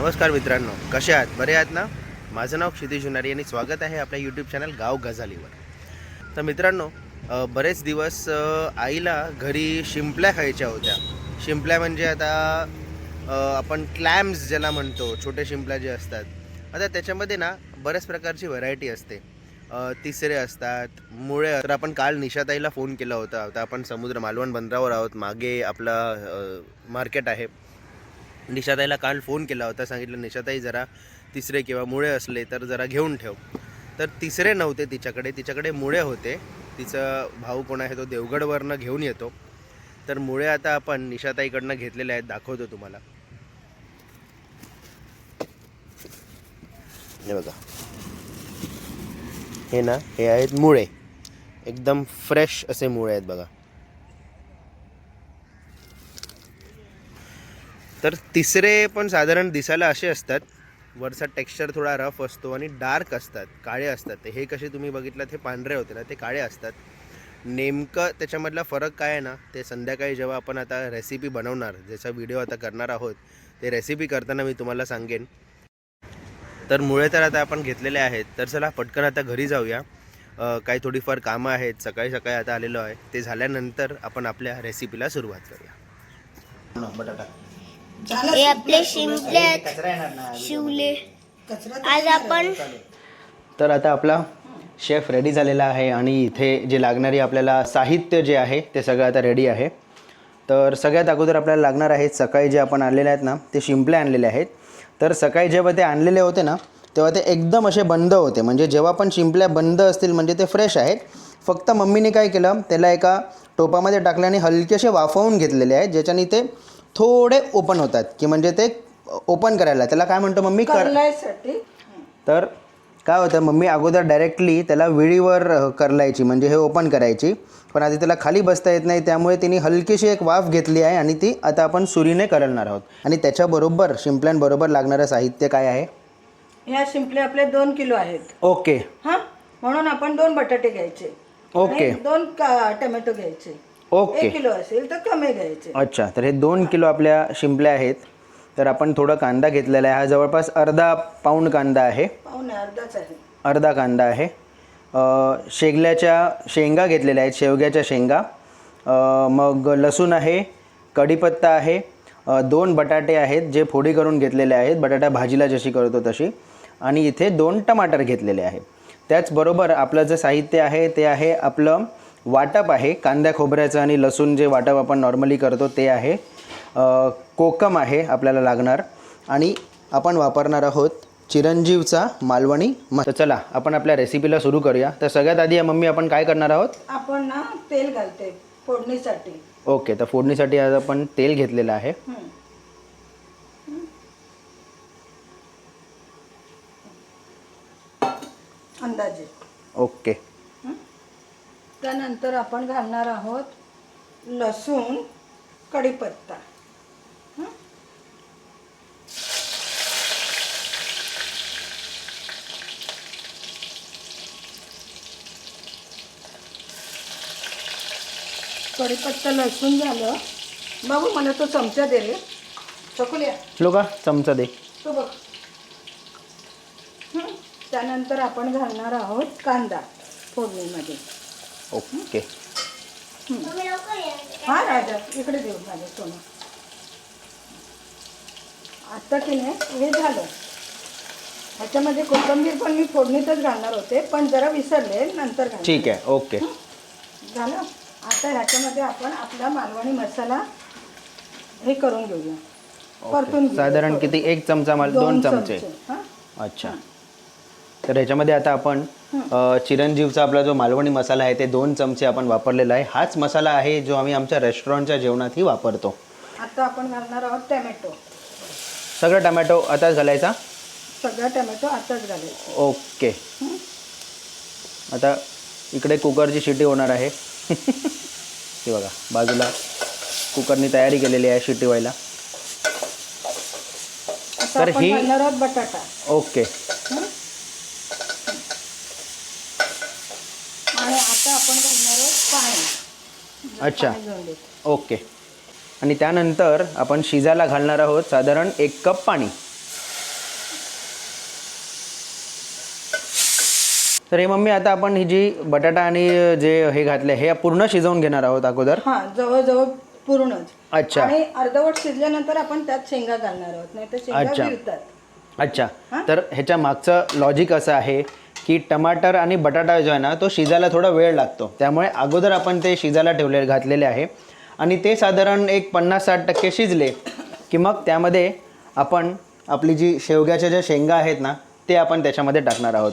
नमस्कार मित्रांनो कसे आहात? बरे आहात ना? माझं नाव क्षितिज जुनारी आणि स्वागत आहे आपल्या यूट्यूब चॅनल गाव गझालीवर. तर मित्रांनो बरेच दिवस आईला घरी शिंपल्या खायच्या होत्या. शिंपल्या म्हणजे आता आपण क्लॅम्स ज्याला म्हणतो छोटे शिंपल्या जे असतात. आता त्याच्यामध्ये ना बऱ्याच प्रकारची व्हरायटी असते. तिसरे असतात मुळे तर आपण काल निशाताईला फोन केला होता. आता आपण समुद्र मालवण बंदरावर आहोत. मागे आपला मार्केट आहे. निशाताईला काल फोन केला होता सांगितलं निशाताई जरा तिसरे किंवा मुळे असले तर जरा घेऊन ठेव. तर तिसरे नव्हते तिच्याकडे तिच्याकडे मुळे होते. तिचा भाऊ कोण आहे तो देवगडवरनं घेऊन येतो. तर मुळे आता आपण निशाताईकडनं घेतलेले आहेत दाखवतो तुम्हाला. हे बघा. हे ना हे आहेत मुळे. एकदम फ्रेश असे मुळे आहेत बघा. तर तिसरे पण साधारण दिसायला असे असतात. वरचा टेक्स्चर थोडा रफ असतो आणि डार्क असतात काळे असतात. ते हे कसे तुम्ही बघितलं ते पांढरे होते ना ते काळे असतात. नेमकं त्याच्यामधला फरक काय आहे ना ते संध्याकाळी जेव्हा आपण आता रेसिपी बनवणार ज्याचा व्हिडिओ आता करणार आहोत ते रेसिपी करताना मी तुम्हाला सांगेन. तर मुळे तर आता आपण घेतलेले आहेत. तर चला पटकन आता घरी जाऊया. काही थोडीफार कामं आहेत सकाळी सकाळी आता आलेलो आहे. ते झाल्यानंतर आपण आपल्या रेसिपीला सुरुवात करूया. बटाटा. हे आपले शिंपले शिवले. आज आपण तर आता आपला शेफ रेडी झालेला आहे आणि इथे जे लागणारी आपल्याला साहित्य जे आहे ते सगळं आता रेडी आहे. तर सगळ्यात अगोदर आपल्याला लागणार आहेत सकाळी जे आपण आणलेले आहेत ना ते शिंपले आणलेले आहेत. तर सकाळी जेव्हा ते आणलेले होते ना तेव्हा ते एकदम असे बंद होते. म्हणजे जेव्हा पण शिंपल्या बंद असतील म्हणजे ते फ्रेश आहेत. फक्त मम्मीने काय केलं त्याला एका टोपामध्ये टाकल्याने हलकेसे वाफवून घेतलेले आहेत ज्याच्याने ते थोडे ओपन होतात की म्हणजे ते ओपन करायला. त्याला काय म्हणतो मम्मी? कर करलायसाठी. तर काय होतं मम्मी अगोदर डायरेक्टली त्याला विळीवर करलायची म्हणजे हे ओपन करायची. पण आधी त्याला खाली बसता येत नाही त्यामुळे तिने हलकीशी एक वाफ घेतली आहे आणि ती आता आपण सुरीने करणार आहोत. आणि त्याच्याबरोबर शिंपल्यांबरोबर लागणारं साहित्य काय आहे? ह्या शिंपले आपले दोन किलो आहेत. ओके. हा? म्हणून आपण दोन बटाटे घ्यायचे. ओके. आणि दोन का- टोमॅटो घ्यायचे. ओके. एक किलो असेल तर कमी घ्यायचे. अच्छा तर हे दोन किलो आपल्या शिंपल्या आहेत. तर आपण थोडा कांदा घेतलेला आहे. हा जवळपास अर्धा पाऊंड कांदा आहे. पाहुणे अर्धाच आहे. अर्धा कांदा आहे. अ, शेगल्याच्या शेंगा घेतलेल्या आहेत शेवग्याच्या शेंगा. अ, मग लसूण आहे कढीपत्ता आहे अ, दोन बटाटे आहेत जे फोडी करून घेतलेले आहेत. बटाटा भाजीला जशी करतो तशी. आणि इथे दोन टमाटर घेतलेले आहे त्याचबरोबर आपलं जे साहित्य आहे ते आहे आपलं वाटप आहे कांद्या खोबऱ्याचं आणि लसूण जे वाटप आपण नॉर्मली करतो ते आहे. कोकम आहे आपल्याला लागणार. आणि आपण वापरणार आहोत चिरंजीवचा मालवणी तर चला आपण आपल्या रेसिपीला सुरू करूया. तर सगळ्यात आधी मम्मी आपण काय करणार आहोत? आपण ना तेल घालते फोडणीसाठी. ओके तर फोडणीसाठी आज आपण तेल घेतलेलं आहे. अंदाजे. ओके. त्यानंतर आपण घालणार आहोत लसूण कढीपत्ता. हं? कढीपत्ता लसूण झालं. बाबू मला तो चमचा दे रे. चकुल्या. लोका चमचा दे. तो बघ? त्यानंतर आपण घालणार आहोत कांदा फोडणीमध्ये. ओके. हा राजा इकडे देऊ माझं सोनं. आता की नाही हे झालं. ह्याच्यामध्ये कोथिंबीर पण मी फोडणीतच घालणार होते पण जरा विसरले नंतर घाल ठीक आहे ओके. झालं? आता ह्याच्यामध्ये आपण आपला मालवणी मसाला हे करून घेऊया. परतून घेऊया. साधारण. किती? एक चमचा माल दोन चमचे. हां? अच्छा. तर ह्याच्यामध्ये आता आपण अ, चिरंजीवचा आपला जो मालवणी मसाला आहे ते दोन चमचे आपण वापरलेला आहे. हाच मसाला आहे जो आम्ही आमच्या रेस्टॉरंटच्या जेवणातही वापरतो. आता आपण घालणार आहोत टॅमॅटो. सगळं टमॅटो आता घालायचा? सगळा टॅमॅटो आताच घालायचा. ओके. आता इकडे कुकरची शिटी होणार आहे. हे बघा बाजूला कुकरनी तयारी केलेली आहे शिटी व्हायला. आता तर आपण ही- घालणार आहोत बटाटा. ओके. अच्छा. ओके. आणि त्यानंतर आपण शिजायला घालणार आहोत साधारण एक कप पाणी. तर हे मम्मी आता आपण ही जी बटाटा आणि जे हे घातले हे पूर्ण शिजवून घेणार आहोत अगोदर? जवळजवळ पूर्ण अच्छा. आणि अर्धवट शिजल्यानंतर आपण त्यात शेंगा घालणार आहोत नाही तर अच्छा. अच्छा. तर ह्याच्या मागचं लॉजिक असं आहे की टमाटर आणि बटाटा जो आहे ना तो शिजायला थोडा वेळ लागतो. त्यामुळे अगोदर आपण ते शिजायला ठेवले घातलेले आहे. आणि ते साधारण एक पन्नास साठ टक्के शिजले की मग त्यामध्ये आपण आपली जी शेवग्याच्या ज्या शेंगा आहेत ना ते आपण त्याच्यामध्ये टाकणार आहोत.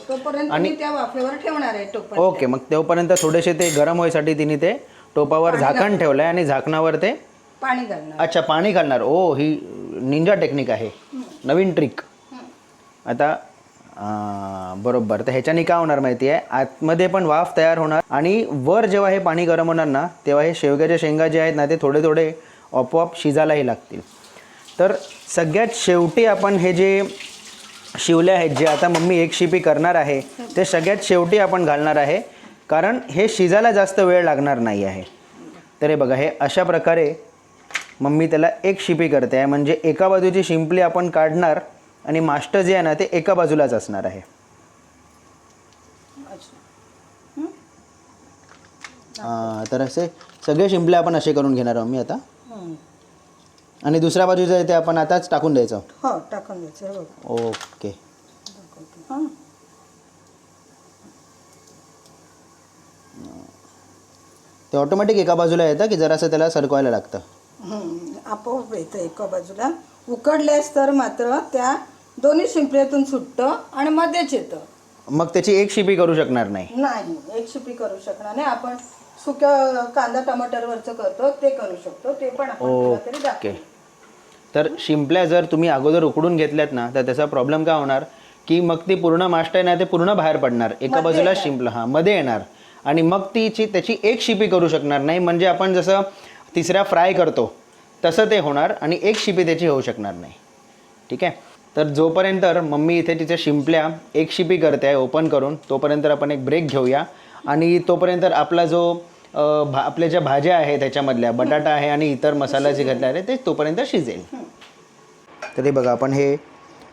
मी त्या वाफेवर ठेवणार आहे ओके मग तोपर्यंत थोडेसे ते गरम होईसाठी तिने ते टोपावर झाकण ठेवलं आहे आणि झाकणावर ते पाणी घालणार. अच्छा पाणी घालणार. ओ ही निंजा टेक्निक आहे. नवीन ट्रिक आता बरोबर. तर ह्याच्याने काय होणार माहिती आहे आतमध्ये पण वाफ तयार होणार आणि वर जेव्हा हे पाणी गरम होणार ना तेव्हा हे शेवग्याच्या शेंगा जे आहेत ना ते थोडे थोडे आपोआप शिजायलाही लागतील. तर सगळ्यात शेवटी आपण हे जे शिवले आहेत जे आता मम्मी एक शिपी करणार आहे ते सगळ्यात शेवटी आपण घालणार आहे कारण हे शिजायला जास्त वेळ लागणार नाही आहे. तर हे बघा हे अशा प्रकारे मम्मी त्याला एक शिपी करते आहे. म्हणजे एका बाजूची शिंपली आपण काढणार आणि मास्टर जे आहे ना ते एका बाजूलाच असणार आहे तर असे सगळे शिंपले आपण असे करून घेणार आहोत मी आता. आणि दुसऱ्या बाजूचं आहे ते आपण आताच टाकून द्यायचं हो टाकून द्यायचं हे ओके. ते ऑटोमॅटिक एका बाजूला येतं की जरासं त्याला सरकवायला लागतं. आपोआप येतं एका बाजूला उकडल्यास तर मात्र त्या दोन्ही शिंपल्यातून सुटतं आणि मध्येच येतं. मग त्याची एक शिपी करू शकणार नाही. नाही एक शिपी करू शकणार नाही. आपण सुक्या कांदा टमाटरवरचं करतो ते करू शकतो. ते पण आपण तरी ओके दाखवू. तर शिंपल्या जर तुम्ही अगोदर उकडून घेतल्यात ना तर त्याचा प्रॉब्लेम काय होणार? की मग ती पूर्ण मास्ट आहे ना ते पूर्ण बाहेर पडणार. एका बाजूला शिंपलं हां मध्ये येणार. आणि मग तीची त्याची एक शिपी करू शकणार नाही. म्हणजे आपण जसं तिसऱ्या फ्राय करतो तसं ते होणार आणि एक शिपी त्याची होऊ शकणार नाही. ठीक आहे? तर जोपर्यंत मम्मी इथे तिच्या शिंपल्या एक शिपी करते आहे ओपन करून तोपर्यंत आपण एक ब्रेक घेऊया. आणि तोपर्यंत आपला जो भा आपल्या ज्या भाज्या आहे त्याच्यामधल्या बटाटा आहे आणि इतर मसाला जे घातले आहे ते तोपर्यंत शिजेल. तरी बघा आपण हे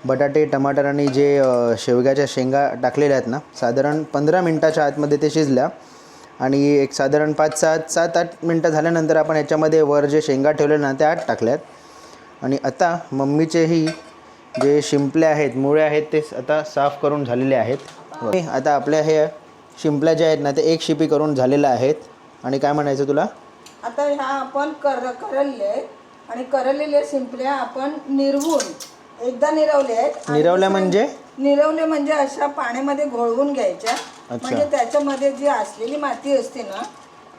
बटाटे टमाटर आणि जे शेवग्याच्या शेंगा टाकलेल्या आहेत ना साधारण पंधरा मिनटाच्या आतमध्ये ते शिजल्या. आणि एक साधारण पाच सात सात आठ मिनटं झाल्यानंतर आपण याच्यामध्ये वर जे शेंगा ठेवले ना त्या आत टाकल्यात. आणि आता मम्मीचेही जे शिंपले आहेत मुळे आहेत ते आता साफ करून झालेले आहेत. आता आपल्या हे शिंपल्या ज्या आहेत ना ते एक शिपी करून झालेल्या आहेत. आणि काय म्हणायचं तुला? आता ह्या आपण कर आहेत. आणि करलेल्या शिंपल्या आपण निरवून एकदा निरवले आहेत. निरवल्या म्हणजे? निरवले म्हणजे अशा पाण्यामध्ये घोळवून घ्यायच्या. म्हणजे त्याच्यामध्ये जी असलेली माती असते ना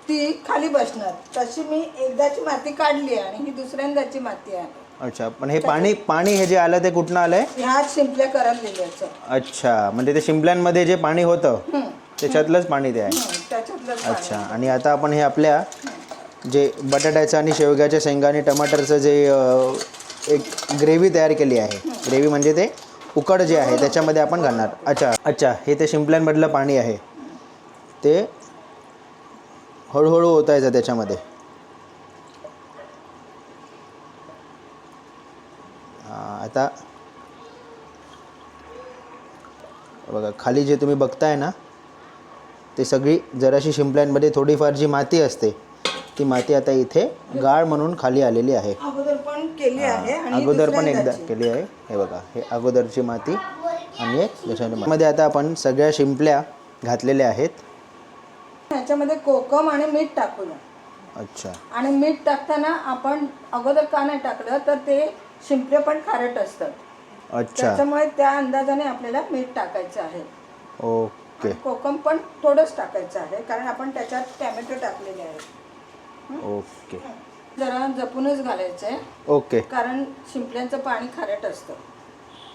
ती खाली बसणार. तशी मी एकदाची माती काढली आणि ही दुसऱ्यांदाची माती आहे. अच्छा पण हे पाणी पाणी हे जे आलं ते कुठनं आलं आहे ह्या शिंपल्या करलेल्याचं अच्छा म्हणजे ते शिंपल्यांमध्ये जे पाणी होतं त्याच्यातलंच पाणी ते आहे. अच्छा आणि आता आपण हे आपल्या जे बटाट्याचं आणि शेवग्याच्या शेंगा आणि टमाटरचं जे अ, एक ग्रेव्ही तयार केली आहे. ग्रेव्ही म्हणजे ते उकड जे आहे त्याच्यामध्ये आपण घालणार. अच्छा अच्छा हे ते शिंपल्यांमधलं पाणी आहे. ते हळूहळू ओतायचं त्याच्यामध्ये. आता. बघा खाली जे तुम्ही बघताय ना ते सगळी जराशी शिंपल्यांमध्ये थोडीफार जी माती असते ती माती आता इथे गाळ म्हणून खाली आलेली आहे. अगोदर पण केली आहे आणि अगोदर पण एकदा. केली आहे. हे बघा हे अगोदरची माती आणि एक दुसऱ्या मध्ये आता आपण सगळ्या शिंपल्या घातलेल्या आहेत. ह्याच्यामध्ये कोकम आणि मीठ टाकूया. अच्छा. आणि मीठ टाकताना आपण अगोदर का नाही टाकलं तर ते शिंपले पण खारट असतात. अच्छा. त्याच्यामुळे त्या अंदाजाने आपल्याला मीठ टाकायचं आहे. ओके. कोकम पण थोडंच टाकायचं आहे कारण आपण त्याच्यात टॅमॅटो टाकलेले आहे ओके. जरा जपूनच घालायचं आहे ओके. कारण शिंपल्यांचं पाणी खारट असतं.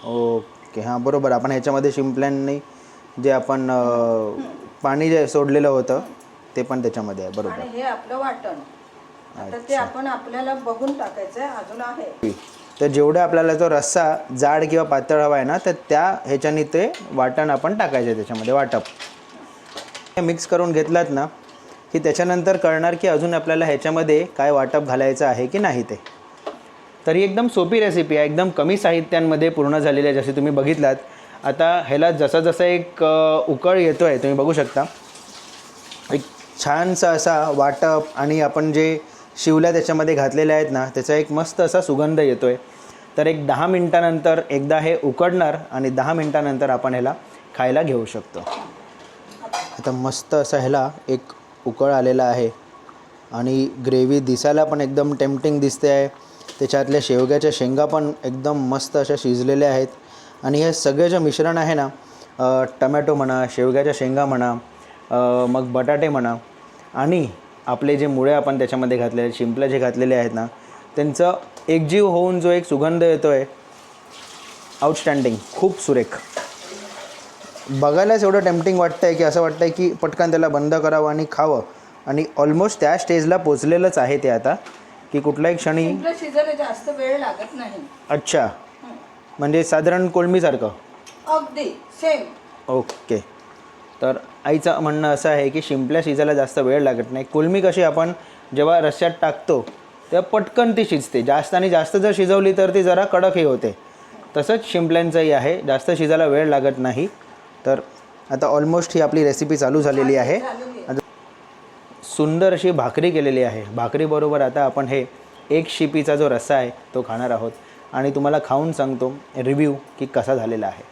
ओके. हां बरोबर. आपण ह्याच्यामध्ये शिंपल्यांनी जे आपण पाणी जे सोडलेलं होतं ते पण त्याच्यामध्ये आहे. बरोबर. आणि हे आपलं वाटण. आता ते आपण आपल्याला बघून टाकायचं आहे अजून आहे. तर जेवढं आपल्याला जो रस्सा जाड किंवा पातळ हवा आहे ना तर त्या ह्याच्याने ते वाटण आपण टाकायचं त्याच्यामध्ये वाटप. मिक्स करून घेतलात ना की त्याच्यानंतर कळणार की अजून आपल्याला ह्याच्यामध्ये काय वाटप घालायचं आहे की नाही ते. तरी एकदम सोपी रेसिपी आहे एकदम कमी साहित्यांमध्ये पूर्ण झालेली आहे जसे तुम्ही बघितलात. आता ह्याला जसा जसा एक उकळ येतो आहे तुम्ही बघू शकता. एक छानसा असा वाटप आणि आपण जे शिवल्या त्याच्यामध्ये घातलेल्या आहेत ना त्याचा एक मस्त असा सुगंध येतो आहे तर एक दहा मिनटानंतर एकदा हे उकडणार आणि दहा मिनटानंतर आपण ह्याला खायला घेऊ शकतो. आता मस्त असा ह्याला एक उकळ आलेला आहे आणि ग्रेव्ही दिसायला पण एकदम टेम्पटिंग दिसते आहे. त्याच्यातल्या शेवग्याच्या शेंगा पण एकदम मस्त अशा शिजलेल्या आहेत. आणि हे सगळे जे मिश्रण आहे ना टमॅटो म्हणा शेवग्याच्या शेंगा म्हणा मग बटाटे म्हणा आणि आपले जे मुळे आपण त्याच्यामध्ये घातलेले शिंपल्या जे घातलेले आहेत ना त्यांचं एकजीव होऊन जो एक सुगंध येतो आहे आउटस्टँडिंग खूप सुरेख. बघायलाच एवढं टेम्पटिंग वाटतं आहे की असं वाटतं आहे की पटकन त्याला बंद करावं आणि खावं. आणि ऑलमोस्ट त्या स्टेजला पोचलेलंच आहे ते आता की कुठल्याही क्षणी शिजायला जास्त वेळ लागत नाही. अच्छा. म्हणजे साधारण कोळमीसारखं? अगदी सेम ओके. तर आईचं म्हणणं असं आहे की शिंपल्या शिजायला जास्त वेळ लागत नाही. कोलमी कशी आपण जेव्हा रश्श्यात टाकतो तेव्हा पटकन ती शिजते. जास्त आणि जास्त जर शिजवली तर ती जरा कडकही होते. तसंच शिंपल्यांचंही आहे. जास्त शिजायला वेळ लागत नाही. तर आता ऑलमोस्ट ही आपली रेसिपी चालू झालेली आहे. सुंदर अशी भाकरी केलेली आहे. भाकरीबरोबर आता आपण हे एक शिपीचा जो रस्सा आहे तो खाणार आहोत. आणि तुम्हाला खाऊन सांगतो रिव्ह्यू की कसा झालेला आहे.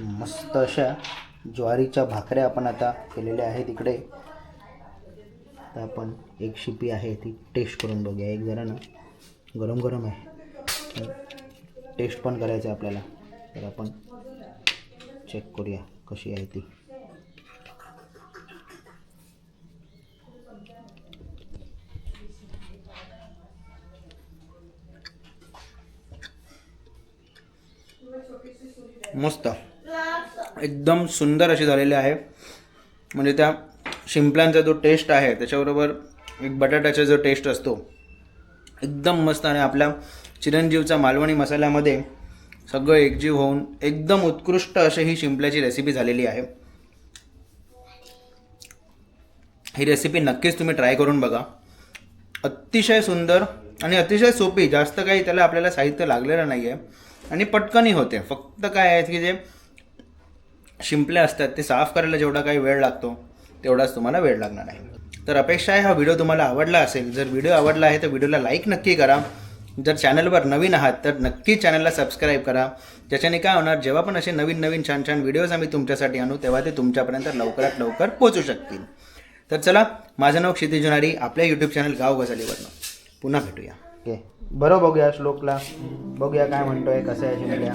मस्त अशा ज्वारीच्या भाकऱ्या आपण आता केलेल्या आहेत इकडे. तर आपण एक शिपी आहे ती टेस्ट करून बघूया. एक जरा ना गरम गरम आहे टेस्ट पण करायचं आहे आपल्याला. तर आपण चेक करूया कशी आहे ती. मस्त. एकदम सुंदर अशी झालेली आहे. म्हणजे त्या शिंपल्यांचा जो टेस्ट आहे त्याच्याबरोबर एक बटाट्याचा जो टेस्ट असतो एकदम मस्त आणि आपल्या चिरंजीवचा मालवणी मसाल्यामध्ये सगळं एकजीव होऊन एकदम उत्कृष्ट अशी ही शिंपल्याची रेसिपी झालेली आहे. ही रेसिपी नक्कीच तुम्ही ट्राय करून बघा. अतिशय सुंदर आणि अतिशय सोपी जास्त काही त्याला आपल्याला साहित्य लागलेलं नाही आहे आणि पटकनही होते. फक्त काय आहे की जे शिंपले असतात ते साफ करायला जेवढा काही वेळ लागतो तेवढाच तुम्हाला वेळ लागणार आहे. तर अपेक्षा आहे हा व्हिडिओ तुम्हाला आवडला असेल जर व्हिडिओ आवडला आहे तर व्हिडिओला लाईक नक्की करा. जर चॅनलवर नवीन आहात तर नक्की चॅनलला सबस्क्राईब करा. ज्याच्याने काय होणार जेव्हा पण असे नवीन नवीन छान छान व्हिडिओज आम्ही तुमच्यासाठी आणू तेव्हा ते तुमच्यापर्यंत लवकरात लवकर पोचू शकतील. तर चला माझं नाव क्षितिज जुनारी आपल्या यूट्यूब चॅनल गाव गजालीवरनं पुन्हा भेटूया. ओके. बरं बघूया श्लोकला. बघूया काय म्हणतोय कसं आहे शिमल्या.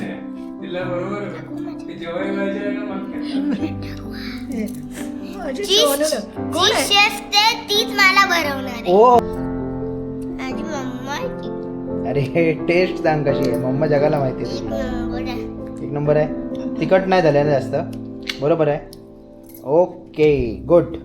तीच मला भरवणार ओ. अरे टेस्ट सांग कशी आहे. मम्मा जगाला माहिती आहे एक नंबर आहे. तिखट नाही झालं ना जास्त? बरोबर आहे. Okay good.